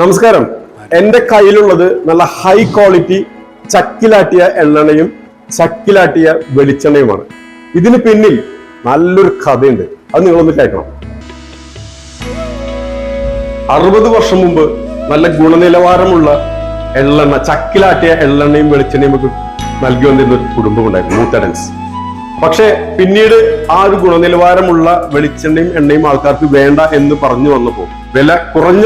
നമസ്കാരം. എന്റെ കയ്യിലുള്ളത് നല്ല ഹൈ ക്വാളിറ്റി ചക്കിലാട്ടിയ എള്ളെണ്ണയും ചക്കിലാട്ടിയ വെളിച്ചെണ്ണയുമാണ്. ഇതിന് പിന്നിൽ നല്ലൊരു കഥയുണ്ട്. അത് നിങ്ങളൊന്ന് കേൾക്കണം. അറുപത് വർഷം മുമ്പ് നല്ല ഗുണനിലവാരമുള്ള എള്ളെണ്ണ ചക്കിലാട്ടിയ എള്ളെണ്ണയും വെളിച്ചെണ്ണയും ഒക്കെ നൽകി വന്നിരുന്ന ഒരു കുടുംബമുണ്ടായിരുന്നു മൂത്തഡൻസ് പക്ഷെ പിന്നീട് ആ ഒരു ഗുണനിലവാരമുള്ള വെളിച്ചെണ്ണയും എണ്ണയും ആൾക്കാർക്ക് വേണ്ട എന്ന് പറഞ്ഞു വന്നപ്പോൾ വില കുറഞ്ഞ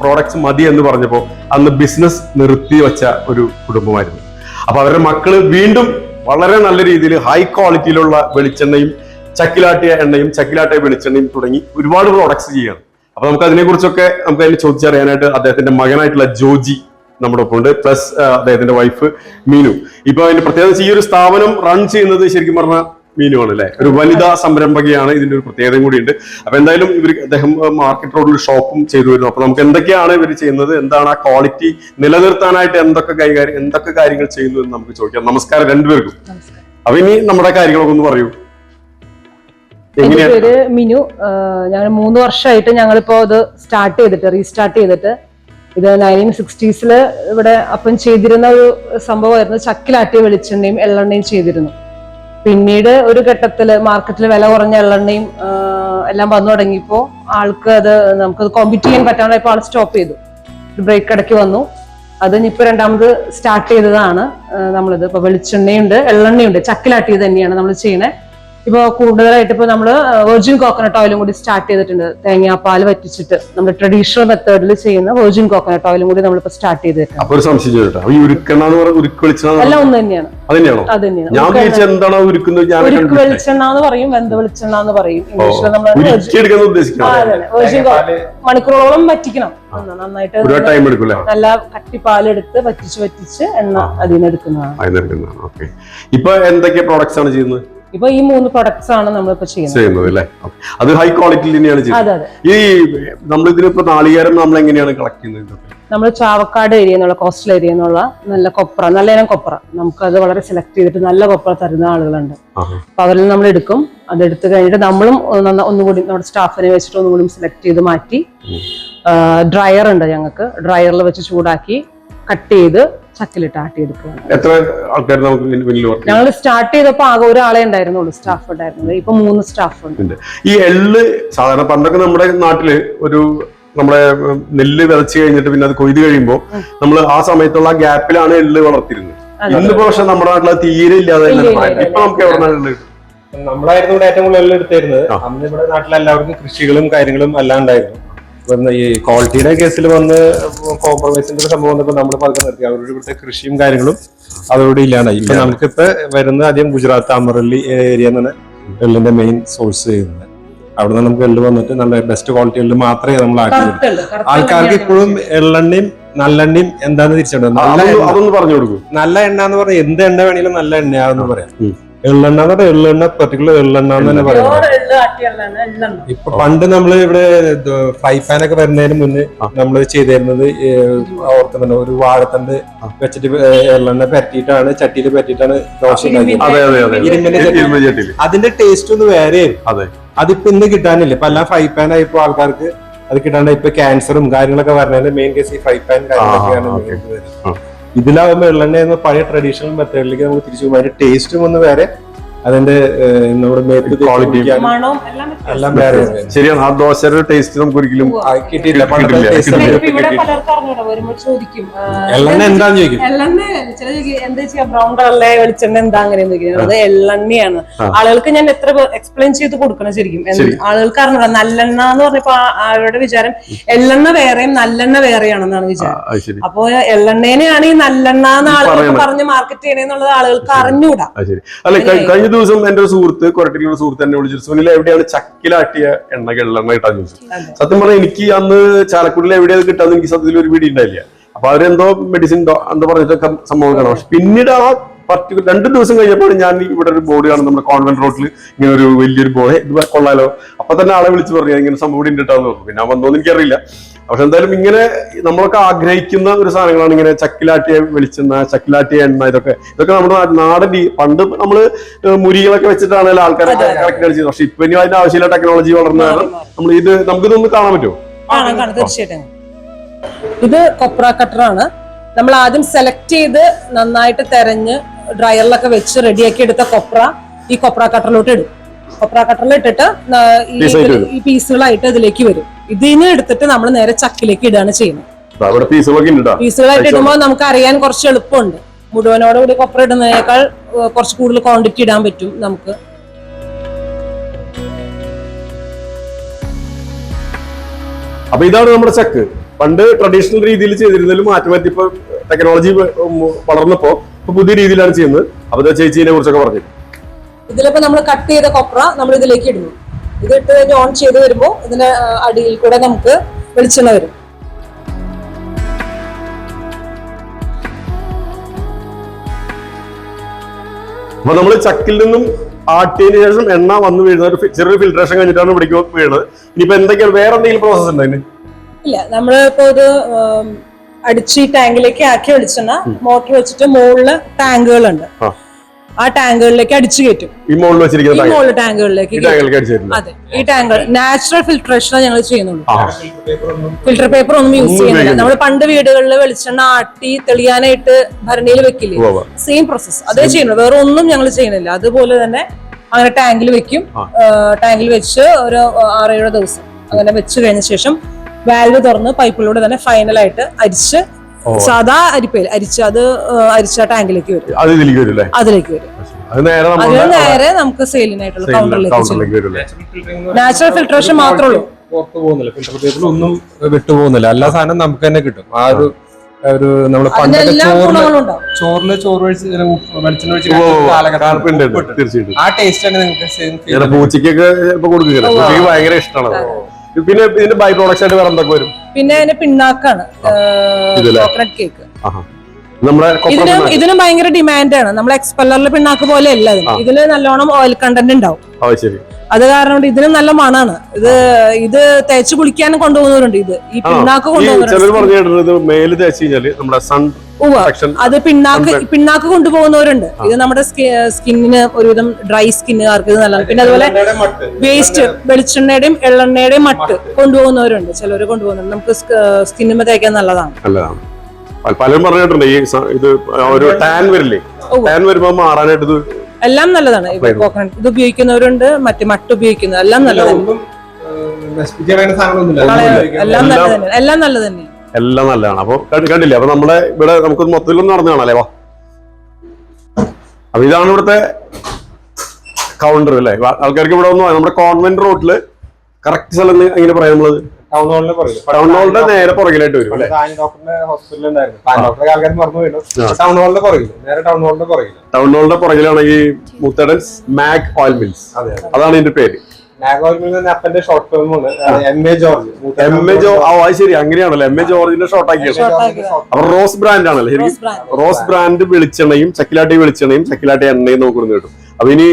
പ്രോഡക്ട്സ് മതി എന്ന് പറഞ്ഞപ്പോൾ അന്ന് ബിസിനസ് നിർത്തി വെച്ച ഒരു കുടുംബമായിരുന്നു. അപ്പൊ അവരുടെ മക്കൾ വീണ്ടും വളരെ നല്ല രീതിയിൽ ഹൈ ക്വാളിറ്റിയിലുള്ള വെളിച്ചെണ്ണയും ചക്കിലാട്ടിയ എണ്ണയും ചക്കിലാട്ടിയ വെളിച്ചെണ്ണയും തുടങ്ങി ഒരുപാട് പ്രോഡക്ട്സ് ചെയ്യാണ് അപ്പൊ നമുക്ക് അതിനെ കുറിച്ചൊക്കെ നമുക്ക് അതിന് ചോദിച്ചറിയാനായിട്ട് അദ്ദേഹത്തിന്റെ മകനായിട്ടുള്ള ജോജി നമ്മുടെ ഒപ്പം ഉണ്ട് പ്ലസ് അദ്ദേഹത്തിന്റെ വൈഫ് മീനു. ഇപ്പൊ അതിന്റെ പ്രത്യേകത ഈ ഒരു സ്ഥാപനം റൺ ചെയ്യുന്നത് ശരിക്കും പറഞ്ഞാൽ മീനു ആണ് അല്ലെ? ഒരു വനിതാ സംരംഭകയാണ് ഇതിന്റെ ഒരു പ്രത്യേകതയും കൂടിയുണ്ട്. അപ്പൊ എന്തായാലും ഇവർ അദ്ദേഹം മാർക്കറ്റ് റോഡിൽ ഷോപ്പും ചെയ്തു വരുന്നു. അപ്പൊ നമുക്ക് എന്തൊക്കെയാണ് ഇവർ ചെയ്യുന്നത്? എന്താണ് ആ ക്വാളിറ്റി നിലനിർത്താനായിട്ട് എന്തൊക്കെ കൈകാര്യം എന്തൊക്കെ കാര്യങ്ങൾ ചെയ്യുന്നു എന്ന് നമുക്ക് ചോദിക്കാം. നമസ്കാരം രണ്ടുപേർക്കും. അപ്പൊ ഇനി നമ്മുടെ കാര്യങ്ങളൊക്കെ ഒന്ന് പറയൂ. എന്റെ പേര് മിനു. ഞങ്ങൾ മൂന്ന് വർഷമായിട്ട് ഞങ്ങളിപ്പോ ഇത് സ്റ്റാർട്ട് ചെയ്തിട്ട് റീസ്റ്റാർട്ട് ചെയ്തിട്ട് ഇത് നയന്റീൻ സിക്സ്റ്റീസിൽ ഇവിടെ അപ്പം ചെയ്തിരുന്ന ഒരു സംഭവമായിരുന്നു. ചക്കിലാട്ടിയ വെളിച്ചെണ്ണയും എള്ളെണ്ണയും ചെയ്തിരുന്നു. പിന്നീട് ഒരു ഘട്ടത്തിൽ മാർക്കറ്റിൽ വില കുറഞ്ഞ എള്ളെണ്ണയും എല്ലാം വന്നു തുടങ്ങിയപ്പോൾ ആൾക്ക് അത് നമുക്കത് കോമ്പീറ്റ് ചെയ്യാൻ പറ്റാണ്ടായപ്പോൾ ആൾ സ്റ്റോപ്പ് ചെയ്തു. ഒരു ബ്രേക്ക് ഇടയ്ക്ക് വന്നു. അത് ഇനിയിപ്പോ രണ്ടാമത് സ്റ്റാർട്ട് ചെയ്തതാണ്. നമ്മളിത് ഇപ്പൊ വെളിച്ചെണ്ണയുണ്ട് എള്ളെണ്ണയുണ്ട്. ചക്കിലാട്ടിയത് തന്നെയാണ് നമ്മൾ ചെയ്യണേ. ഇപ്പൊ കൂടുതലായിട്ട് ഇപ്പോൾ നമ്മൾ വെർജിൻ കോക്കനട്ട് ഓയിലും കൂടി സ്റ്റാർട്ട് ചെയ്തിട്ടുണ്ട്. തേങ്ങാപ്പാൽ വറ്റിച്ചിട്ട് നമ്മൾ ട്രഡീഷണൽ മെത്തേഡിൽ ചെയ്യുന്ന വെർജിൻ കോക്കനട്ട് ഓയിലും കൂടി നമ്മളിപ്പോൾ സ്റ്റാർട്ട് ചെയ്തിട്ടുണ്ട് ഒരു സംശയം ഈ എന്ന് ഉരുക്ക് വെളിച്ചെണ്ണ എല്ലാം ഒന്ന് തന്നെയാണ് അത് ഞാൻ വിചാരിച്ച എന്താണോ ഉരുക്കുന്നത്? ഞാൻ ഉരുക്ക്. വെളിച്ചെണ്ണ എന്ന് പറയും വെന്ത വെളിച്ചെണ്ണ എന്ന് പറയും ഇംഗ്ലീഷിൽ നമ്മൾ മണിക്കൂറോളം വറ്റിക്കണം. നന്ന- നന്നായിട്ട് ടൈം എടുക്കും നല്ല കട്ടിപ്പാലെടുത്ത് വറ്റിച്ച് വറ്റിച്ച് എണ്ണ അതിനെടുക്കുന്നതാണ്. ഓക്കെ. ഇപ്പൊ എന്തൊക്കെ പ്രോഡക്ട്സ് ആണ് ചെയ്യുന്നത്? ഇപ്പൊ ഈ മൂന്ന് പ്രൊഡക്ട്സ് ആണ് നമ്മളിപ്പോ ചെയ്യുന്നത്. അല്ലേ? അത് ഹൈ ക്വാളിറ്റി തന്നെയാണ് ചെയ്യുന്നത്. ഈ നമ്മൾ ഇതിനിപ്പോ നാളികേരം നമ്മൾ എങ്ങനെയാണ് കളക്ട് ചെയ്യുന്നത് നമ്മൾ ചാവക്കാട് ഏരിയ എന്നുള്ള കോസ്റ്റൽ ഏരിയ എന്നുള്ള നല്ല കൊപ്ര നല്ല ഇനം കൊപ്ര. അത് വളരെ സെലക്ട് ചെയ്തിട്ട് നല്ല കൊപ്ര തരുന്ന ആളുകളുണ്ട്. അപ്പൊ അവരിൽ നമ്മൾ എടുക്കും. അത് എടുത്തു കഴിഞ്ഞിട്ട് നമ്മളും ഒന്നുകൂടി നമ്മുടെ സ്റ്റാഫിനെ വെച്ചിട്ട് ഒന്നുകൂടി സെലക്ട് ചെയ്ത് മാറ്റി ഡ്രയർ ഉണ്ട് ഞങ്ങൾക്ക്. ഡ്രയറിൽ വെച്ച് ചൂടാക്കി കട്ട് ചെയ്ത് ചക്കിലിട്ട് ആട്ടിയെടുക്കുകയാണ് എത്ര ആൾക്കാർ നമുക്ക് ഞങ്ങൾ സ്റ്റാർട്ട് ചെയ്തപ്പോൾ ആകെ ഒരാളെ ഉണ്ടായിരുന്നുള്ളൂ സ്റ്റാഫ് ഉണ്ടായിരുന്നത്. ഇപ്പൊ മൂന്ന് സ്റ്റാഫ് ഉണ്ട്. ഈ എള്ള് സാധാരണ പണ്ടൊക്കെ നമ്മുടെ നാട്ടിൽ ഒരു നമ്മളെ നെല്ല് വിതച്ച് കഴിഞ്ഞിട്ട് പിന്നെ അത് കൊയ്ത് കഴിയുമ്പോൾ നമ്മൾ ആ സമയത്തുള്ള ഗ്യാപ്പിലാണ് എള്ള് വളർത്തിരുന്നത്. ഇന്നിപ്പോ പക്ഷെ നമ്മുടെ നാട്ടിൽ തീരെ ഇല്ലാതെ. ഇപ്പൊ നമുക്ക് എവിടെ നമ്മളായിരുന്നു ഇവിടെ ഏറ്റവും കൂടുതൽ എടുത്തിരുന്നത്. ആ. അന്ന് ഇവിടെ നാട്ടിലെല്ലാവർക്കും കൃഷികളും കാര്യങ്ങളും എല്ലാം ഉണ്ടായിരുന്നു. ഇപ്പൊ ഈ ക്വാളിറ്റിയുടെ കേസിൽ വന്ന് കോംപ്രമൈസിന്റെ ഒരു സംഭവം വന്നപ്പോൾ നമ്മൾ പതുക്കെ നിർത്തി. അവരുടെ ഇവിടുത്തെ കൃഷിയും കാര്യങ്ങളും അതോടെ ഇല്ലാണ്ടായി. ഇപ്പൊ നമുക്കിപ്പോ വരുന്നത് ആദ്യം ഗുജറാത്ത് അമറല്ലി ഏരിയ എന്നാണ് എള്ളിന്റെ മെയിൻ സോഴ്സ് ചെയ്യുന്നത്. അവിടെ നിന്ന് നമുക്ക് എള്ള് വന്നിട്ട് നല്ല ബെസ്റ്റ് ക്വാളിറ്റി എള്ള് മാത്രമേ നമ്മൾ ആക്കി ആൾക്കാർക്ക് ഇപ്പോഴും എള്ളെണ്ണയും നല്ലെണ്ണയും എന്താന്ന് തിരിച്ചിട്ടുണ്ട് നല്ല അതൊന്ന് എണ്ണ. അതൊന്ന് പറഞ്ഞു കൊടുക്കും. നല്ല എണ്ണ എന്ന് പറഞ്ഞാൽ എന്ത് എണ്ണ വേണേലും നല്ല എണ്ണയാന്ന് പറയാം. എള്ളെണ്ണ എന്ന് പറഞ്ഞാൽ എള്ളെണ്ണ. പെർട്ടിക്കുലർ എള്ളെണ്ണ എന്ന് തന്നെ പറയാം. ഇപ്പൊ പണ്ട് നമ്മൾ ഇവിടെ ഫ്രൈ പാൻ ഒക്കെ വരുന്നതിന് മുന്നേ നമ്മൾ ചെയ്തിരുന്നത് ഓർക്കുന്നുണ്ട് ഒരു വാഴത്തണ്ട് വെച്ചിട്ട് എള്ളെണ്ണ പരട്ടിയിട്ടാണ് ചട്ടിയിൽ പരട്ടിയിട്ടാണ് ദോശ ഉണ്ടാക്കിയത്. അതിന്റെ ടേസ്റ്റ് ഒന്ന് വേറെ അതെ. അതിപ്പോ ഇന്ന് കിട്ടാനില്ല. ഇപ്പൊ എല്ലാം ഫ്രൈ പാൻ ആയപ്പോ ആൾക്കാർക്ക് അത് കിട്ടാണ്ട് ഇപ്പൊ ക്യാൻസറും കാര്യങ്ങളൊക്കെ വരുന്നതിന്റെ മെയിൻ കേസ് ഈ ഫ്രൈ പാൻ കാര്യങ്ങളൊക്കെയാണ്. വരുന്നത്. ആ. ഇതിലാവുമ്പോ എള്ളെണ്ണ എന്ന പഴയ ട്രഡീഷണൽ മെത്തേഡിലേക്ക് നമുക്ക് തിരിച്ചു പോകും. അതിന്റെ ടേസ്റ്റും ഒന്ന് വേറെ അതിന്റെ നമ്മുടെ മേത്ത് മണവും എല്ലാം എല്ലാം വേറെ ശരിയാണ് ആ ദോശയുടെ ടേസ്റ്റ് നമുക്ക് ഒരിക്കലും കിട്ടിയില്ല എള്ളെണ്ണ എന്താന്ന് ചോദിക്കും? എള്ളെണ്ണ ചോദിക്കും എന്താ ചെയ്യാ? ബ്രൗൺ കളറിലെ വെളിച്ചെണ്ണ എന്താ അങ്ങനെ ചോദിക്കുന്നത് അത് എള്ളെണ്ണയാണ്. ആളുകൾക്ക് ഞാൻ എത്ര എക്സ്പ്ലെയിൻ ചെയ്ത് കൊടുക്കണം ശരിക്കും. ആളുകൾക്ക് അറിഞ്ഞൂടാ. നല്ലെണ്ണ എന്ന് പറഞ്ഞപ്പോ ആളുടെ അവരുടെ വിചാരം എള്ളെണ്ണ വേറെയും നല്ലെണ്ണ വേറെയാണെന്നാണ് വിചാരം. അപ്പൊ എള്ളെണ്ണേനെയാണ് ഈ നല്ലെണ്ണ എന്ന് ആളുകൾക്ക്. പറഞ്ഞ് മാർക്കറ്റ് ചെയ്യണേന്നുള്ളത് ആളുകൾക്ക് അറിഞ്ഞൂടാ. അല്ല കഴിഞ്ഞ ദിവസം എന്റെ സുഹൃത്ത് കൊരട്ടിലുള്ള സുഹൃത്ത് എന്നെ വിളിച്ചു. സുനിൽ എവിടെയാണ് ചക്കിലാട്ടിയ എണ്ണ എള്ളെണ്ണ കിട്ടാൻ ചോദിച്ചു സത്യം പറഞ്ഞാൽ എനിക്ക് അന്ന് ചാലക്കുടിയിൽ എവിടെയാണ് കിട്ടാന്ന് എനിക്ക് സത്യത്തിൽ ഒരു പിടി ഉണ്ടായില്ല. അപ്പൊ അവരെന്തോ മെഡിസിൻ എന്താ പറഞ്ഞിട്ടൊക്കെ സംഭവം കാണാം. പക്ഷെ പിന്നീട് ആ പർട്ടിക്കുലർ രണ്ട് ദിവസം കഴിഞ്ഞപ്പോൾ ഞാൻ ഇവിടെ ഒരു ബോർഡ് കാണും നമ്മുടെ കോൺവെന്റ് റോഡിൽ ഇങ്ങനെ ഒരു വലിയൊരു ബോർഡ് ഇത് കൊള്ളാലോ. അപ്പൊ തന്നെ ആളെ വിളിച്ച് പറഞ്ഞു ഇങ്ങനെ സംഭവം ഇവിടെ ഉണ്ടാന്ന് പറഞ്ഞു. പിന്നെ വന്നോന്ന് എനിക്കറിയില്ല. പക്ഷെ എന്തായാലും ഇങ്ങനെ നമ്മളൊക്കെ ആഗ്രഹിക്കുന്ന ഒരു സാധനങ്ങളാണ് ഇങ്ങനെ ചക്കിലാട്ടിയ വെളിച്ചെണ്ണ ചക്കിലാട്ടിയ എണ്ണ ഇതൊക്കെ. ഇതൊക്കെ നമ്മുടെ നാടൻ രീതി പണ്ട് നമ്മൾ മുരികളൊക്കെ വെച്ചിട്ടാണ് ആൾക്കാരൊക്കെ കളക്ട് ചെയ്തത്. പക്ഷെ ഇപ്പൊ ഇനി അതിന്റെ ആവശ്യമില്ല ടെക്നോളജി വളർന്ന കാരണം നമ്മൾ ഇത് നമുക്കിതൊന്ന് കാണാൻ പറ്റുമോ? തീർച്ചയായിട്ടും. ഇത് കൊപ്ര കട്ടറാണ് നമ്മൾ ആദ്യം സെലക്ട് ചെയ്ത് നന്നായിട്ട് തെരഞ്ഞ് ഡ്രയറിലൊക്കെ വെച്ച് റെഡിയാക്കി എടുത്ത കൊപ്ര ഈ കൊപ്ര കട്ടറിലോട്ട് ഇടും. കൊപ്ര കട്ടറിൽ ഇട്ടിട്ട് ഈ പീസുകളായിട്ട് ഇതിലേക്ക് വരും. ഇതിന് എടുത്തിട്ട് നമ്മൾ നേരെ ചക്കിലേക്ക് ഇടുകയാണ് ചെയ്യുന്നത്. പീസുകളായിട്ട് ഇടുമ്പോൾ നമുക്ക് അറിയാൻ കുറച്ച് എളുപ്പമുണ്ട്. മുഴുവനോടുകൂടി കൊപ്ര ഇടുന്നതിനേക്കാൾ കുറച്ച് കൂടുതൽ ക്വാണ്ടിറ്റി ഇടാൻ പറ്റും നമുക്ക്. അപ്പൊ ഇതാണ് നമ്മുടെ ചക്ക്. പണ്ട് ട്രഡീഷണൽ രീതിയിൽ ചെയ്തിരുന്നതിൽ മാറ്റം പറ്റി ഇപ്പൊ ടെക്നോളജി വളർന്നപ്പോ ഇപ്പൊ പുതിയ രീതിയിലാണ് ചെയ്യുന്നത്. അപ്പൊ ചേച്ചിനെ കുറിച്ചൊക്കെ പറഞ്ഞു. ഇതിലിപ്പോ നമ്മൾ കട്ട് ചെയ്ത കൊപ്ര നമ്മൾ ഇതിലേക്ക് ഇടുന്നു. ഇത് ഇട്ട് കഴിഞ്ഞ് ഓൺ ചെയ്ത് വരുമ്പോൾ ഇതിന്റെ അടിയിൽ കൂടെ നമുക്ക് വെളിച്ചെണ്ണ വരും. അപ്പൊ നമ്മൾ ചക്കിൽ നിന്നും ആട്ടിയതിനു ശേഷം എണ്ണ വന്ന് വീഴുന്ന ഒരു ചെറിയൊരു ഫിൽട്രേഷൻ കഴിഞ്ഞിട്ടാണ് ഇവിടേക്ക് വീണത്. ഇനിയിപ്പോ എന്തൊക്കെയാണ് വേറെ എന്തെങ്കിലും പ്രോസസ് ഉണ്ടോ ഇല്ല നമ്മൾ ഇപ്പോ ഒരു അടിച്ച് ഈ ടാങ്കിലേക്ക് ആക്കി വെളിച്ചെണ്ണ മോട്ടർ വെച്ചിട്ട് മുകളിൽ ടാങ്കുകളുണ്ട്. ആ. ടാങ്കുകളിലേക്ക് അടിച്ചു കയറ്റും. ഈ മുകളിൽ വെച്ചിരിക്കുന്ന ഈ ടാങ്ക് മുകളിൽ ടാങ്കുകളിലേക്ക് അതെ ഈ ടാങ്കുകൾ നാച്ചുറൽ ഫിൽട്രേഷനാണ് ഞങ്ങൾ ചെയ്യുന്നുള്ളൂ. ഫിൽട്ടർ പേപ്പർ ഒന്നും യൂസ് ചെയ്യുന്നില്ല. നമ്മൾ പണ്ട് വീടുകളിൽ വെളിച്ചെണ്ണ ആട്ടി തെളിയാനായിട്ട് ഭരണിയിൽ വെക്കില്ല. സെയിം പ്രോസസ് അതേ ചെയ്യുന്നു വേറെ ഒന്നും ഞങ്ങൾ ചെയ്യുന്നില്ല. അതുപോലെ തന്നെ അങ്ങനെ ടാങ്കിൽ വെക്കും. ടാങ്കിൽ വെച്ച് ഒരു ആറേഴ് ദിവസം. അങ്ങനെ വെച്ച് കഴിഞ്ഞ ശേഷം വാൽവ് തുറന്ന് പൈപ്പിലൂടെ തന്നെ ഫൈനലായിട്ട് അരിച്ച് സാധാ അരിപ്പയിൽ അരിച്ച് അത് ആ, അരിച്ച ടാങ്കിലേക്ക് വരും. അത് ഇതിലേക്ക് വരും അല്ലേ? അതിലേക്ക് വരും. നേരെ അതിന് നമ്മുടെ നേരെ നമുക്ക് സെയിലിനായിട്ടുള്ള കൗണ്ടറിലേക്ക് ചെല്ലും. കൗണ്ടറിലേക്ക് വരും നാച്ചുറൽ ഫിൽട്രേഷൻ മാത്രമേ ഉള്ളൂ. പുറത്തു പോകുന്നില്ല. ഫിൽട്ടർ പേപ്പറിൽ ഒന്നും വിട്ടുപോകുന്നില്ല. എല്ലാ സാധനം നമുക്ക് തന്നെ കിട്ടും. ആ ഒരു ഒരു നമ്മൾ പണ്ടൊക്കെ അതിനെല്ലാ ചോറിൽ ചോറിൽ ചോറ് ഒഴിച്ച് വെളിച്ചെണ്ണ ആ ടേസ്റ്റ് ആണ് നിങ്ങൾക്ക് പൂച്ചയ്ക്കൊക്കെ ഇപ്പൊ ഭയങ്കര ഇഷ്ടമാണ് പിന്നെ ഇതിന്റെ ബൈ പ്രോഡക്ട്സ് ആയിട്ട് വേറെ എന്തൊക്കെ വരും? പിന്നെ അതിന്റെ പിണ്ണാക്കാണ്. കേക്ക് ഇതിനും ഇതിന് ഭയങ്കര ഡിമാൻഡാണ് നമ്മൾ എക്സ്പെല്ലറിൽ പിണ്ണാക്ക് പോലെ അല്ല ഇതിന് ഇതിൽ നല്ലോണം ഓയിൽ കണ്ടന്റ് ഉണ്ടാവും. അത് കാരണം ഇതിനും നല്ല മണാണ്. ഇത് ഇത് തേച്ച് കുളിക്കാനും കൊണ്ടുപോകുന്നവരുണ്ട് ഇത്. ഈ പിണ്ണാക്ക് ഈ അത് പിണ്ണാക്ക് പിണ്ണാക്ക് കൊണ്ടുപോകുന്നവരുണ്ട്. ഇത് നമ്മുടെ സ്കിന്നിന് ഒരുവിധം ഡ്രൈ സ്കിന്നുകാർക്ക് ഇത് നല്ലതാണ്. പിന്നെ അതുപോലെ വേസ്റ്റ് വെളിച്ചെണ്ണയുടെയും എള്ളെണ്ണയുടെയും മട്ട് കൊണ്ടുപോകുന്നവരുണ്ട്. ചിലർ കൊണ്ടുപോകുന്നുണ്ട്. നമുക്ക് സ്കിന്നിന് തേക്കാൻ നല്ലതാണ്. നല്ലതാണ്. പലരും പറഞ്ഞിട്ടുണ്ട് ഈ ഇത് ഒരു ടാൻ വരില്ലേ? ടാൻ വരുമ്പോ മാറാനായിട്ട് ഇത് എല്ലാം നല്ലതാണ്. കോക്കനട്ട് ഇത് ഉപയോഗിക്കുന്നവരുണ്ട്. മറ്റു മട്ട് ഉപയോഗിക്കുന്നത് എല്ലാം നല്ലതാണ്. എല്ലാം നല്ലത് തന്നെ എല്ലാം നല്ലത് തന്നെയാണ്. എല്ലാം നല്ലതാണ്. അപ്പൊ കണ്ട്- കണ്ടില്ലേ? അപ്പൊ നമ്മുടെ ഇവിടെ നമുക്ക് മൊത്തത്തിലൊന്നും നടന്നു കാണാല്ലേ വാ. അപ്പൊ ഇതാണ് ഇവിടുത്തെ കൗണ്ടർ അല്ലേ? ആൾക്കാർക്ക് ഇവിടെ ഒന്നും നമ്മുടെ കോൺവെന്റ് റോഡിൽ കറക്റ്റ് സ്ഥലം എങ്ങനെ പറയാം നമ്മളത് ടൗൺ ഹാളിന്റെ നേരെ പുറകിലായിട്ട് വരും അല്ലെ? താൻ ഡോക്ടറിന്റെ ഹോസ്പിറ്റലിൽ ഉണ്ടായിരുന്നു. താൻ ഡോക്ടറെ ആൾക്കാർ മറന്നു പോയില്ലോ ടൗൺ ഹാളിന്റെ പുറകിൽ. നേരെ ടൗൺ ഹാളിന്റെ പുറകിൽ. ടൗൺ ഹാളിന്റെ പുറകിലാണ് ഈ മുത്തഡൻസ് മാക് ഓയിൽ മിൽസ് അതാണ് ഇതിന്റെ പേര്. നാഗോൽമിൽ നിന്ന് അപ്പന്റെ short M A George M A Jo ഓ അത് ശരി അങ്ങനെയാണല്ലോ. എം എ ജോർജിന്റെ ഷോർട്ട് ആക്കിയത്. അപ്പൊ റോസ് ബ്രാൻഡ് ആണല്ലോ. ശരിക്കും റോസ് ബ്രാൻഡ്. വെളിച്ചെണ്ണയും ചക്കിലാട്ടി വെളിച്ചെണ്ണയും ചക്കിലാട്ടി എണ്ണയും നോക്കുന്നു കേട്ടു കിട്ടും. അപ്പൊ ഇനി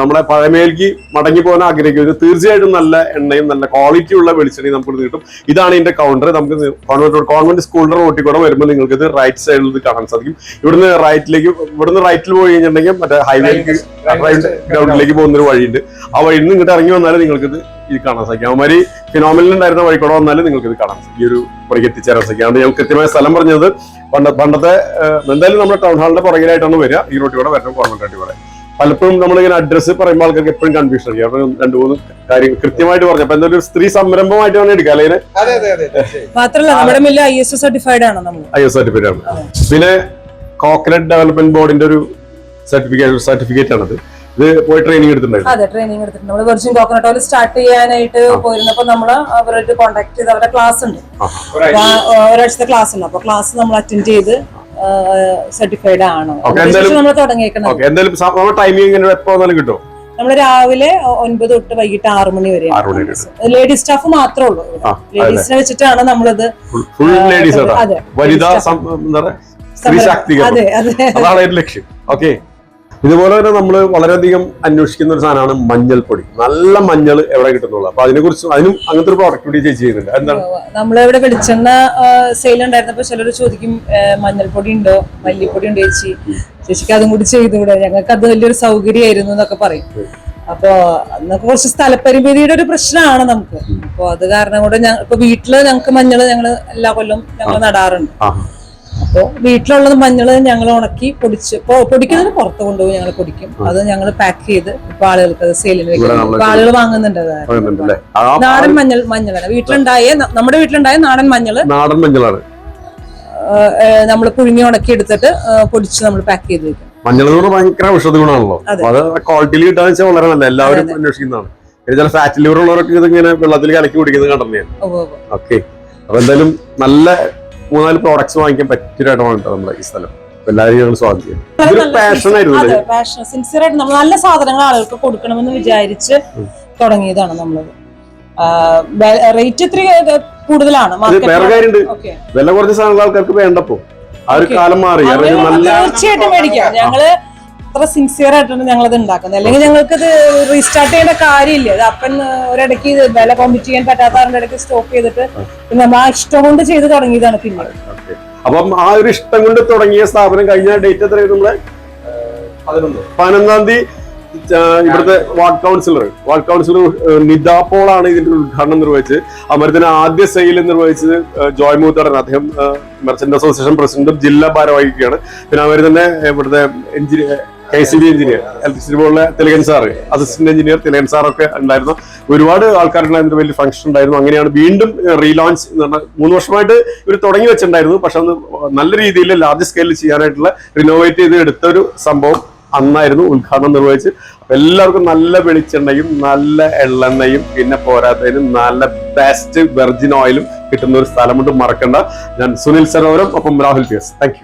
നമ്മുടെ പഴമയിലേക്ക് മടങ്ങി പോകാൻ ആഗ്രഹിക്കുന്നത് തീർച്ചയായിട്ടും നല്ല എണ്ണയും നല്ല ക്വാളിറ്റി ഉള്ള വെളിച്ചെണ്ണയും നമുക്ക് കിട്ടും. ഇതാണ് ഇതിന്റെ കൗണ്ടർ നമുക്ക് കോൺവെന്റ് കോൺവെന്റ് സ്കൂളിന്റെ റോട്ടിൽ കൂടെ വരുമ്പോൾ നിങ്ങൾക്ക് ഇത് റൈറ്റ് സൈഡിൽ ഇത് കാണാൻ സാധിക്കും. ഇവിടുന്ന് റൈറ്റിലേക്ക് ഇവിടുന്ന് റൈറ്റിൽ പോയി കഴിഞ്ഞിട്ടുണ്ടെങ്കിൽ മറ്റേ ഹൈവേക്ക് ഗ്രൗണ്ടിലേക്ക് പോകുന്ന ഒരു വഴിയുണ്ട്. ആ വഴിയിൽ നിന്ന് ഇങ്ങോട്ട് ഇറങ്ങി വന്നാൽ നിങ്ങൾക്ക് ഇത് ഇത് കാണാൻ സാധിക്കും. അവന്മാര് ഫിനോമിനിൽ ഉണ്ടായിരുന്ന വഴി കൂടെ വന്നാലും നിങ്ങൾക്ക് ഇത് കാണാൻ സാധിക്കും. ഈ ഒരു പുറകെ എത്തിച്ചേരാൻ സാധിക്കും. അതുകൊണ്ട് ഞാൻ കൃത്യമായ സ്ഥലം പറഞ്ഞത് പണ്ട പണ്ടത്തെ എന്തായാലും നമ്മുടെ ടൗൺ ഹാളിന്റെ പുറകിലായിട്ടാണ് വരിക. ഈ റോട്ടിൽ കൂടെ വരണം. ഗവൺമെന്റ് റോട്ടിൽ കൂടെ. പലപ്പോഴും നമ്മളിങ്ങനെ അഡ്രസ്സ് പറയുമ്പോൾ ആൾക്കാർക്ക് എപ്പോഴും കൺഫ്യൂഷൻ ആയിരിക്കും. കാരണം രണ്ട് മൂന്ന് കാര്യങ്ങൾ കൃത്യമായിട്ട് പറഞ്ഞു അപ്പൊ എന്തായാലും ഒരു സ്ത്രീ സംരംഭമായിട്ട് വേണം എടുക്കുക അല്ലെങ്കിൽ അതെ അതെ അതെ തീർച്ചയായും. മാത്രല്ല നമ്മുടെ മില്ല് ഐ എസ് സർട്ടിഫൈഡ് ആണ് നമ്മൾ ഐ എസ് സർട്ടിഫൈഡ് ആണ്. പിന്നെ കോക്കനട്ട് ഡെവലപ്മെന്റ് ബോർഡിന്റെ ഒരു സർട്ടിഫിക്കറ്റ് സർട്ടിഫിക്കറ്റ് ആണത്. ഇത് പോയി ട്രെയിനിങ് എടുത്തിട്ടുണ്ടായിരുന്നു. അതെ ട്രെയിനിങ് എടുത്തിട്ടുണ്ട്. നമ്മൾ വെർജിൻ കോക്കനട്ട് ഓയിൽ സ്റ്റാർട്ട് ചെയ്യാനായിട്ട് പോയിരുന്നപ്പോ നമ്മൾ അവരായിട്ട് കോൺടാക്ട് ചെയ്ത് അവരുടെ ക്ലാസ് ഉണ്ട്. അപ്പൊ, ഒരാഴ്ചത്തെ ക്ലാസ് ഉണ്ട്. അപ്പൊ ക്ലാസ് നമ്മൾ അറ്റൻഡ് ചെയ്ത് സർട്ടിഫൈഡ് ആണോ? തുടങ്ങിയിട്ടുണ്ട് നമ്മൾ തുടങ്ങിയേക്കണം ഓക്കെ എന്തായാലും നമ്മുടെ ടൈമിംഗ് ഇങ്ങനെ എപ്പോ വന്നാലും കിട്ടും നമ്മൾ രാവിലെ ഒൻപത് തൊട്ട് വൈകിട്ട് ആറു മണി വരെ ലേഡീസ് സ്റ്റാഫ് മാത്രമേ ഉള്ളൂ ലേഡീസിനെ വെച്ചിട്ടാണ് നമ്മളിത് ഫുൾ അതെ അതെ. അതെ. അതെ ഇതുപോലെ തന്നെ നമ്മൾ വളരെയധികം അന്വേഷിക്കുന്ന ഒരു സാധനമാണ് മഞ്ഞൾപ്പൊടി നല്ല മഞ്ഞൾ എവിടെ കിട്ടുന്നുള്ളൂ. അപ്പൊ അതിനെ കുറിച്ച് അതിനും അങ്ങനത്തെ ഒരു പ്രോഡക്റ്റ് കൂടി ചേച്ചി ചെയ്യുന്നുണ്ട് എന്താണ്? നമ്മളിവിടെ വെളിച്ചെണ്ണ സെയിൽ ഉണ്ടായിരുന്നപ്പോ ചിലർ ചോദിക്കും മഞ്ഞൾപ്പൊടി ഉണ്ടോ? മല്ലിപ്പൊടി ഉണ്ടോ ചേച്ചി? ചേച്ചിക്ക് അതും കൂടി ചെയ്തുകൂടെ. ഞങ്ങൾക്ക് അത് വലിയൊരു സൗകര്യമായിരുന്നു എന്നൊക്കെ പറയും. അപ്പൊ അന്നൊക്കെ കുറച്ച് സ്ഥലപരിമിതിയുടെ ഒരു പ്രശ്നമാണ് നമുക്ക്. അപ്പൊ അത് കാരണം കൂടെ ഇപ്പൊ വീട്ടിൽ ഞങ്ങൾക്ക് മഞ്ഞൾ ഞങ്ങൾ എല്ലാ കൊല്ലം ഞങ്ങൾ നടാറുണ്ട്. ആ അപ്പൊ വീട്ടിലുള്ളത് മഞ്ഞൾ ഞങ്ങൾ ഉണക്കി പൊടിച്ച് പൊടിക്കുന്നത് പുറത്ത് കൊണ്ടുപോയി ഞങ്ങൾ പൊടിക്കും. അത് ഞങ്ങൾ പാക്ക് ചെയ്ത് ഇപ്പൊ ആളുകൾക്ക് അത് സെയിലിന് വെക്കും. ആളുകൾ വാങ്ങുന്നുണ്ട് നാടൻ മഞ്ഞൾ മഞ്ഞളാണ്. വീട്ടിലുണ്ടായ നമ്മുടെ വീട്ടിലുണ്ടായ നാടൻ മഞ്ഞൾ നാടൻ മഞ്ഞളാണ്. നമ്മൾ പുഴുങ്ങി ഉണക്കി എടുത്തിട്ട് പൊടിച്ച് നമ്മൾ പാക്ക് ചെയ്ത് വെക്കും. മഞ്ഞൾ എന്ന് ഭയങ്കര ഔഷധ ഗുണമാണല്ലോ. അത്. ക്വാളിറ്റിയിൽ കിട്ടാന്ന് വെച്ചാൽ വളരെ നല്ല എല്ലാവരും അന്വേഷിക്കുന്നതാണ്. ചില ഫാറ്റ് ലിവർ ഉള്ളവരൊക്കെ ഇതിങ്ങനെ വെള്ളത്തിൽ കലക്കി കുടിക്കുന്നത് കണ്ടെന്നെയാണ്. ഓക്കെ അപ്പൊ എന്തായാലും നല്ല മൂന്നാൽ പ്രോഡക്ട്സ് വാങ്ങിക്കാൻ പറ്റിയ ഇടമാണ് കേട്ടോ നമ്മുടെ ഈ സ്ഥലം. എല്ലാവരും ഞങ്ങൾ ഇതൊരു നല്ല പാഷൻ ആയിരുന്നു അതെ അല്ലേ പാഷൻ സിൻസിയർ ആയിട്ട് നമ്മൾ നല്ല സാധനങ്ങൾ ആളുകൾക്ക് കൊടുക്കണമെന്ന് വിചാരിച്ച് തുടങ്ങിയതാണ് നമ്മളത് റേറ്റ് ഇത്തിരി ഏ, കൂടുതലാണ്. വേറെ കാര്യമുണ്ട്. വില കുറഞ്ഞ സാധനങ്ങൾ ആൾക്കാർക്ക് വേണ്ടപ്പോ. ആ ഒരു കാലം മാറി. തീർച്ചയായിട്ടും മേടിക്കാം. ഞങ്ങൾ അത്ര സിൻസിയർ ആയിട്ടാണ് ഞങ്ങളത് ഉണ്ടാക്കുന്നത് അല്ലെങ്കിൽ ഞങ്ങൾക്ക് ഇത് റീസ്റ്റാർട്ട് ചെയ്യേണ്ട കാര്യമില്ല. ഇത് അപ്പൻ ഒരിടയ്ക്ക് വില കോമ്പറ്റ് ചെയ്യാൻ പറ്റാത്തവരുടെ ഇടയ്ക്ക് സ്റ്റോപ്പ് ചെയ്തിട്ട് പിന്നെ നമ്മൾ ആ ഇഷ്ടം കൊണ്ട് ചെയ്ത് തുടങ്ങിയതാണ് പിന്നെ. Okay. അപ്പം ആ ഒരു ഇഷ്ടം കൊണ്ട് തുടങ്ങിയ സ്ഥാപനം കഴിഞ്ഞ ഡേറ്റ് എത്രയായിരുന്നു നമ്മളെ? പതിനൊന്നാം. തീയതി ഇവിടുത്തെ ward councillor ward councillor Nitha പോളാണ് ഇതിന്റെ ഉദ്ഘാടനം നിർവഹിച്ചത്. അമരത്തിന് ആദ്യ സെയിൽ നിർവഹിച്ചത് ജോയ് മൂത്തടൻ അദ്ദേഹം മെർച്ചന്റ് അസോസിയേഷൻ പ്രസിഡന്റും ജില്ലാ ഭാരവാഹിക്കുകയാണ് പിന്നെ അവർ തന്നെ ഇവിടുത്തെ engineer K C B engineer electricity ബോർഡിലെ Thilakan sir assistant engineer Thilakan സാറൊക്കെ ഉണ്ടായിരുന്നു. ഒരുപാട് ആൾക്കാരുണ്ടായിരുന്നു വലിയ ഫംഗ്ഷൻ ഉണ്ടായിരുന്നു. അങ്ങനെയാണ് വീണ്ടും റീലോഞ്ച് എന്ന് പറഞ്ഞാൽ മൂന്ന് വർഷമായിട്ട് ഇവർ തുടങ്ങി വെച്ചിട്ടുണ്ടായിരുന്നു. പക്ഷെ അന്ന് നല്ല രീതിയിൽ ലാർജ് സ്കെയിലിൽ ചെയ്യാനായിട്ടുള്ള റിനോവേറ്റ് ചെയ്ത് എടുത്ത ഒരു സംഭവം അന്നായിരുന്നു ഉദ്ഘാടനം നിർവഹിച്ച്. എല്ലാവർക്കും നല്ല വെളിച്ചെണ്ണയും നല്ല എള്ളെണ്ണയും പിന്നെ പോരാത്തതിനും നല്ല ബെസ്റ്റ് വെർജിൻ ഓയിലും കിട്ടുന്ന ഒരു സ്ഥലമുണ്ട് മറക്കണ്ട. ഞാൻ സുനിൽ സരോവരം ഒപ്പം രാഹുൽ എസ് താങ്ക്